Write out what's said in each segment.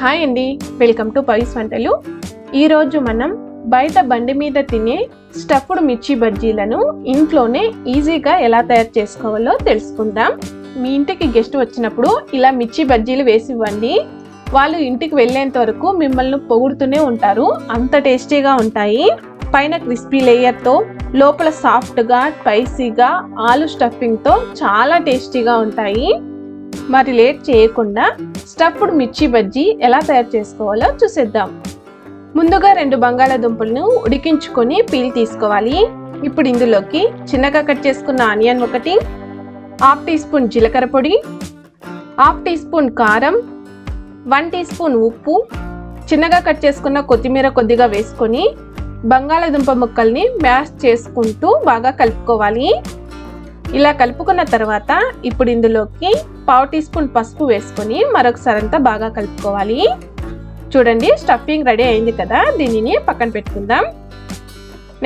Hi అండి. Welcome to vice వంటలు. ఈరోజు మనం బయట బండి మీద తినే స్టఫ్డ్ మిర్చి బజ్జీలను ఇంట్లోనే ఈజీగా ఎలా తయారు చేసుకోవాలో తెలుసుకుందాం. మీ ఇంటికి గెస్ట్ వచ్చినప్పుడు ఇలా మిర్చి బజ్జీలు వేసి ఇవ్వండి. వాళ్ళు ఇంటికి వెళ్ళేంత వరకు మిమ్మల్ని పొగుడుతూనే ఉంటారు. అంత టేస్టీగా ఉంటాయి. పైన క్రిస్పీ లేయర్తో లోపల సాఫ్ట్గా స్పైసీగా ఆలు స్టఫింగ్తో చాలా టేస్టీగా ఉంటాయి. మరి లేట్ చేయకుండా స్టఫ్డ్ మిర్చి బజ్జీ ఎలా తయారు చేసుకోవాలో చూసేద్దాం. ముందుగా రెండు బంగాళాదుంపలను ఉడికించుకొని పీల్ తీసుకోవాలి. ఇప్పుడు ఇందులోకి చిన్నగా కట్ చేసుకున్న ఆనియన్ ఒకటి హాఫ్ టీ స్పూన్ జీలకర్ర పొడి హాఫ్ టీ స్పూన్ కారం వన్ టీ స్పూన్ ఉప్పు చిన్నగా కట్ చేసుకున్న కొత్తిమీర కొద్దిగా వేసుకొని బంగాళాదుంప ముక్కల్ని మ్యాష్ చేసుకుంటూ బాగా కలుపుకోవాలి. ఇలా కలుపుకున్న తర్వాత ఇప్పుడు ఇందులోకి పావు టీ స్పూన్ పసుపు వేసుకొని మరొకసారి అంతా బాగా కలుపుకోవాలి. చూడండి స్టఫింగ్ రెడీ అయింది కదా దీనిని పక్కన పెట్టుకుందాం.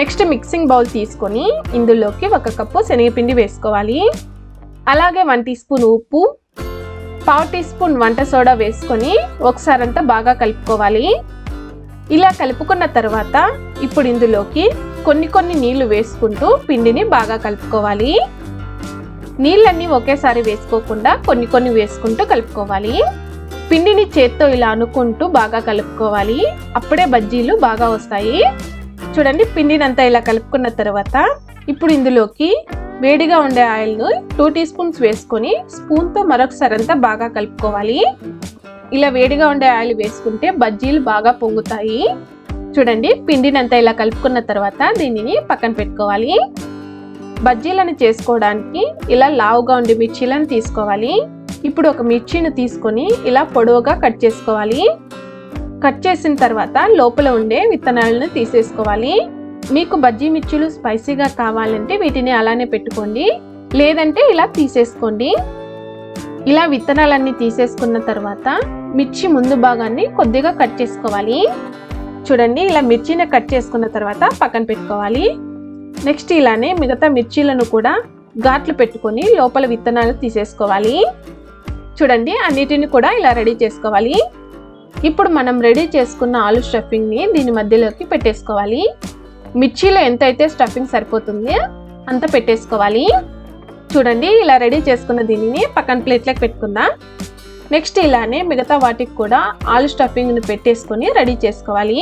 నెక్స్ట్ మిక్సింగ్ బౌల్ తీసుకొని ఇందులోకి ఒక కప్పు శనగపిండి వేసుకోవాలి. అలాగే వన్ టీ స్పూన్ ఉప్పు పావు టీ స్పూన్ వంట సోడా వేసుకొని ఒకసారి అంతా బాగా కలుపుకోవాలి. ఇలా కలుపుకున్న తర్వాత ఇప్పుడు ఇందులోకి కొన్ని కొన్ని నీళ్ళు వేసుకుంటూ పిండిని బాగా కలుపుకోవాలి. నీళ్ళన్నీ ఒకేసారి వేసుకోకుండా కొన్ని కొన్ని వేసుకుంటూ కలుపుకోవాలి. పిండిని చేత్తో ఇలా అనుకుంటూ బాగా కలుపుకోవాలి. అప్పుడే బజ్జీలు బాగా వస్తాయి. చూడండి పిండినంతా ఇలా కలుపుకున్న తర్వాత ఇప్పుడు ఇందులోకి వేడిగా ఉండే ఆయిల్ను టూ టీ స్పూన్స్ వేసుకొని స్పూన్తో మరొకసారి అంతా బాగా కలుపుకోవాలి. ఇలా వేడిగా ఉండే ఆయిల్ వేసుకుంటే బజ్జీలు బాగా పొంగుతాయి. చూడండి పిండినంతా ఇలా కలుపుకున్న తర్వాత దీనిని పక్కన పెట్టుకోవాలి. బజ్జీలను చేసుకోవడానికి ఇలా లావుగా ఉండే మిర్చీలను తీసుకోవాలి. ఇప్పుడు ఒక మిర్చిని తీసుకొని ఇలా పొడవుగా కట్ చేసుకోవాలి. కట్ చేసిన తర్వాత లోపల ఉండే విత్తనాలను తీసేసుకోవాలి. మీకు బజ్జీ మిర్చీలు స్పైసీగా కావాలంటే వీటిని అలానే పెట్టుకోండి. లేదంటే ఇలా తీసేసుకోండి. ఇలా విత్తనాలన్నీ తీసేసుకున్న తర్వాత మిర్చి ముందు భాగాన్ని కొద్దిగా కట్ చేసుకోవాలి. చూడండి ఇలా మిర్చిని కట్ చేసుకున్న తర్వాత పక్కన పెట్టుకోవాలి. నెక్స్ట్ ఇలానే మిగతా మిర్చీలను కూడా ఘాట్లు పెట్టుకొని లోపల విత్తనాలు తీసేసుకోవాలి. చూడండి అన్నిటిని కూడా ఇలా రెడీ చేసుకోవాలి. ఇప్పుడు మనం రెడీ చేసుకున్న ఆలు స్టఫింగ్ని దీని మధ్యలోకి పెట్టేసుకోవాలి. మిర్చిలో ఎంత అయితే స్టఫింగ్ సరిపోతుంది అంత పెట్టేసుకోవాలి. చూడండి ఇలా రెడీ చేసుకున్న దీనిని పక్కన ప్లేట్లోకి పెట్టుకుందాం. నెక్స్ట్ ఇలానే మిగతా వాటికి కూడా ఆలు స్టఫింగ్ని పెట్టేసుకొని రెడీ చేసుకోవాలి.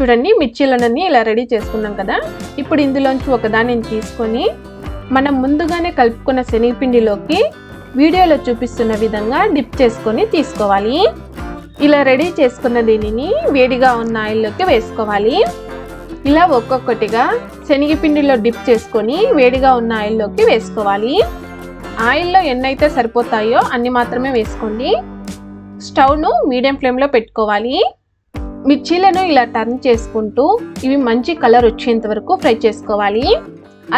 చూడండి మిర్చీలన్నీ ఇలా రెడీ చేసుకున్నాం కదా. ఇప్పుడు ఇందులోంచి ఒకదాన్ని తీసుకొని మనం ముందుగానే కలుపుకున్న శనగపిండిలోకి వీడియోలో చూపిస్తున్న విధంగా డిప్ చేసుకొని తీసుకోవాలి. ఇలా రెడీ చేసుకున్న దీనిని వేడిగా ఉన్న ఆయిల్లోకి వేసుకోవాలి. ఇలా ఒక్కొక్కటిగా శనగపిండిలో డిప్ చేసుకొని వేడిగా ఉన్న ఆయిల్లోకి వేసుకోవాలి. ఆయిల్లో ఎన్నైతే సరిపోతాయో అన్ని మాత్రమే వేసుకోండి. స్టవ్ను మీడియం ఫ్లేమ్లో పెట్టుకోవాలి. మిర్చీలను ఇలా టర్న్ చేసుకుంటూ ఇవి మంచి కలర్ వచ్చేంత వరకు ఫ్రై చేసుకోవాలి.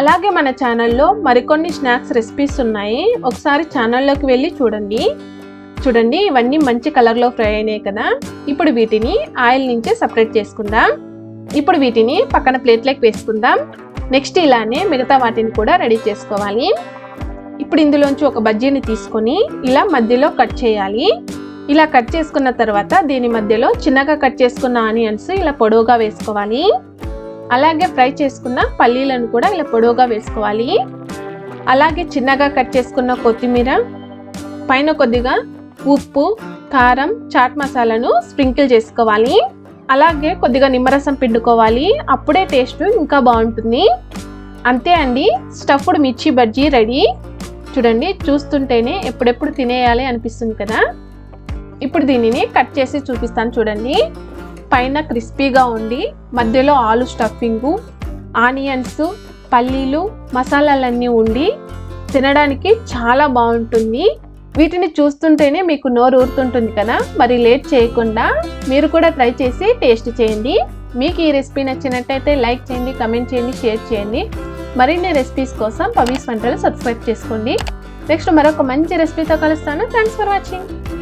అలాగే మన ఛానల్లో మరికొన్ని స్నాక్స్ రెసిపీస్ ఉన్నాయి. ఒకసారి ఛానల్లోకి వెళ్ళి చూడండి. చూడండి ఇవన్నీ మంచి కలర్లో ఫ్రై అయినాయి కదా. ఇప్పుడు వీటిని ఆయిల్ నుంచి సపరేట్ చేసుకుందాం. ఇప్పుడు వీటిని పక్కన ప్లేట్లోకి వేసుకుందాం. నెక్స్ట్ ఇలానే మిగతా వాటిని కూడా రెడీ చేసుకోవాలి. ఇప్పుడు ఇందులోంచి ఒక బజ్జీని తీసుకొని ఇలా మధ్యలో కట్ చేయాలి. ఇలా కట్ చేసుకున్న తర్వాత దీని మధ్యలో చిన్నగా కట్ చేసుకున్న ఆనియన్స్ ఇలా పొడవుగా వేసుకోవాలి. అలాగే ఫ్రై చేసుకున్న పల్లీలను కూడా ఇలా పొడవుగా వేసుకోవాలి. అలాగే చిన్నగా కట్ చేసుకున్న కొత్తిమీర పైన కొద్దిగా ఉప్పు కారం చాట్ మసాలాను స్ప్రింకిల్ చేసుకోవాలి. అలాగే కొద్దిగా నిమ్మరసం పిండుకోవాలి. అప్పుడే టేస్ట్ ఇంకా బాగుంటుంది. అంతే అండి. స్టఫ్డ్ మిర్చి బజ్జీ రెడీ. చూడండి చూస్తుంటేనే ఎప్పుడెప్పుడు తినేయాలి అనిపిస్తుంది కదా. ఇప్పుడు దీనిని కట్ చేసి చూపిస్తాను చూడండి. పైన క్రిస్పీగా ఉండి మధ్యలో ఆలు స్టఫింగు ఆనియన్స్ పల్లీలు మసాలాలన్నీ ఉండి తినడానికి చాలా బాగుంటుంది. వీటిని చూస్తుంటేనే మీకు నోరు ఊరుతుంటుంది కదా? మరి లేట్ చేయకుండా మీరు కూడా ట్రై చేసి టేస్ట్ చేయండి. మీకు ఈ రెసిపీ నచ్చినట్టయితే లైక్ చేయండి కమెంట్ చేయండి షేర్ చేయండి. మరిన్ని రెసిపీస్ కోసం పవీస్ వంటలు సబ్స్క్రైబ్ చేసుకోండి. నెక్స్ట్ మరొక మంచి రెసిపీతో కలుస్తాను. Thanks for watching.